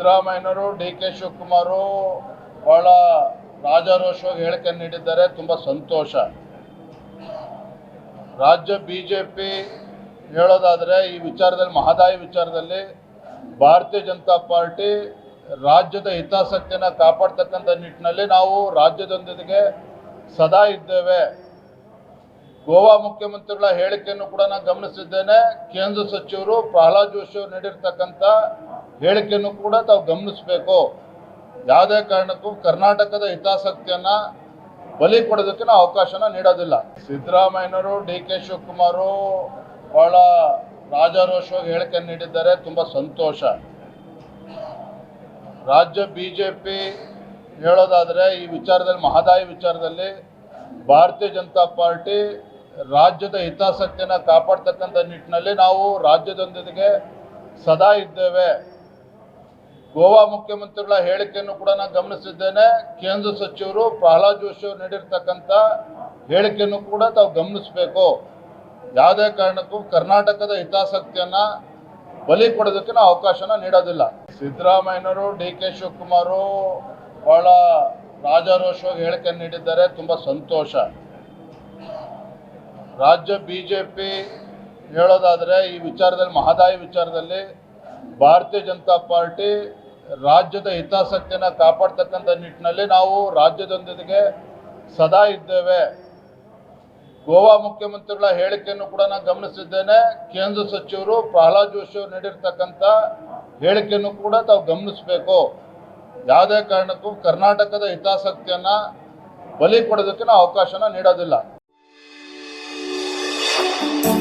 ಸಿದ್ದರಾಮಯ್ಯನವರು D K Shivakumar ಬಹಳ ರಾಜಾರೋಷವಾಗಿ ಹೇಳಿಕೆ ನೀಡಿದ್ದಾರೆ. ತುಂಬ ಸಂತೋಷ. ರಾಜ್ಯ ಬಿ ಜೆ ಹೇಳೋದಾದರೆ, ಈ ವಿಚಾರದಲ್ಲಿ, ಮಹದಾಯಿ ವಿಚಾರದಲ್ಲಿ ಭಾರತೀಯ ಜನತಾ ಪಾರ್ಟಿ ರಾಜ್ಯದ ಹಿತಾಸಕ್ತಿಯನ್ನು ಕಾಪಾಡ್ತಕ್ಕಂಥ ನಿಟ್ಟಿನಲ್ಲಿ ನಾವು ರಾಜ್ಯದೊಂದಿಗೆ ಸದಾ ಇದ್ದೇವೆ. ಗೋವಾ ಮುಖ್ಯಮಂತ್ರಿಗಳ ಹೇಳಿಕೆಯನ್ನು ಕೂಡ ನಾನು ಗಮನಿಸಿದ್ದೇನೆ. ಕೇಂದ್ರ ಸಚಿವರು ಪ್ರಹ್ಲಾದ್ ಜೋಶಿ ಅವರು ನೀಡಿರ್ತಕ್ಕಂಥ ಹೇಳಿಕೆಯನ್ನು ಕೂಡ ತಾವು ಗಮನಿಸಬೇಕು. ಯಾವುದೇ ಕಾರಣಕ್ಕೂ ಕರ್ನಾಟಕದ ಹಿತಾಸಕ್ತಿಯನ್ನ ಬಲಿ ಕೊಡೋದಕ್ಕೆ ನಾವು ಅವಕಾಶನ ನೀಡೋದಿಲ್ಲ. ಸಿದ್ದರಾಮಯ್ಯನವರು, ಡಿ ಕೆ ಶಿವಕುಮಾರು ಬಹಳ ರಾಜಾರೋಷವಾಗಿ ಹೇಳಿಕೆ ನೀಡಿದ್ದಾರೆ. ತುಂಬ ಸಂತೋಷ. ರಾಜ್ಯ ಬಿ ಜೆ ಪಿ ಹೇಳೋದಾದರೆ ಈ ವಿಚಾರದಲ್ಲಿ, ಮಹದಾಯಿ ವಿಚಾರದಲ್ಲಿ ಭಾರತೀಯ ಜನತಾ ಪಾರ್ಟಿ ರಾಜ್ಯದ ಹಿತಾಸಕ್ತಿಯನ್ನು ಕಾಪಾಡ್ತಕ್ಕಂಥ ನಿಟ್ಟಿನಲ್ಲಿ ನಾವು ರಾಜ್ಯದೊಂದಿಗೆ ಸದಾ ಇದ್ದೇವೆ. ಗೋವಾ ಮುಖ್ಯಮಂತ್ರಿಗಳ ಹೇಳಿಕೆಯನ್ನು ಕೂಡ ನಾನು ಗಮನಿಸಿದ್ದೇನೆ. ಕೇಂದ್ರ ಸಚಿವರು ಪ್ರಹ್ಲಾದ್ ಜೋಶಿ ಅವರು ನೀಡಿರ್ತಕ್ಕಂಥ ಹೇಳಿಕೆಯನ್ನು ಕೂಡ ತಾವು ಗಮನಿಸಬೇಕು. ಯಾವುದೇ ಕಾರಣಕ್ಕೂ ಕರ್ನಾಟಕದ ಹಿತಾಸಕ್ತಿಯನ್ನ ಬಲಿ ಕೊಡೋದಕ್ಕೆ ನಾವು ಅವಕಾಶನ ನೀಡೋದಿಲ್ಲ. ಸಿದ್ದರಾಮಯ್ಯನವರು, ಡಿ ಕೆ ಶಿವಕುಮಾರು ಬಹಳ ರಾಜಾರೋಷವಾಗಿ ಹೇಳಿಕೆ ನೀಡಿದ್ದಾರೆ. ತುಂಬ ಸಂತೋಷ. ರಾಜ್ಯ ಬಿ ಜೆ ಪಿ ಹೇಳೋದಾದರೆ, ಈ ವಿಚಾರದಲ್ಲಿ, ಮಹದಾಯಿ ವಿಚಾರದಲ್ಲಿ ಭಾರತೀಯ ಜನತಾ ಪಾರ್ಟಿ ರಾಜ್ಯದ ಹಿತಾಸಕ್ತಿಯನ್ನು ಕಾಪಾಡ್ತಕ್ಕಂಥ ನಿಟ್ಟಿನಲ್ಲಿ ನಾವು ರಾಜ್ಯದೊಂದಿಗೆ ಸದಾ ಇದ್ದೇವೆ. ಗೋವಾ ಮುಖ್ಯಮಂತ್ರಿಗಳ ಹೇಳಿಕೆಯನ್ನು ಕೂಡ ನಾನು ಗಮನಿಸಿದ್ದೇನೆ. ಕೇಂದ್ರ ಸಚಿವರು ಪ್ರಹ್ಲಾದ್ ಜೋಶಿ ಅವರು ನೀಡಿರ್ತಕ್ಕಂಥ ಹೇಳಿಕೆಯನ್ನು ಕೂಡ ತಾವು ಗಮನಿಸಬೇಕು. ಯಾವುದೇ ಕಾರಣಕ್ಕೂ ಕರ್ನಾಟಕದ ಹಿತಾಸಕ್ತಿಯನ್ನ ಬಲಿ ಕೊಡೋದಕ್ಕೆ ನಾವು ಅವಕಾಶನ ನೀಡೋದಿಲ್ಲ. Thank you.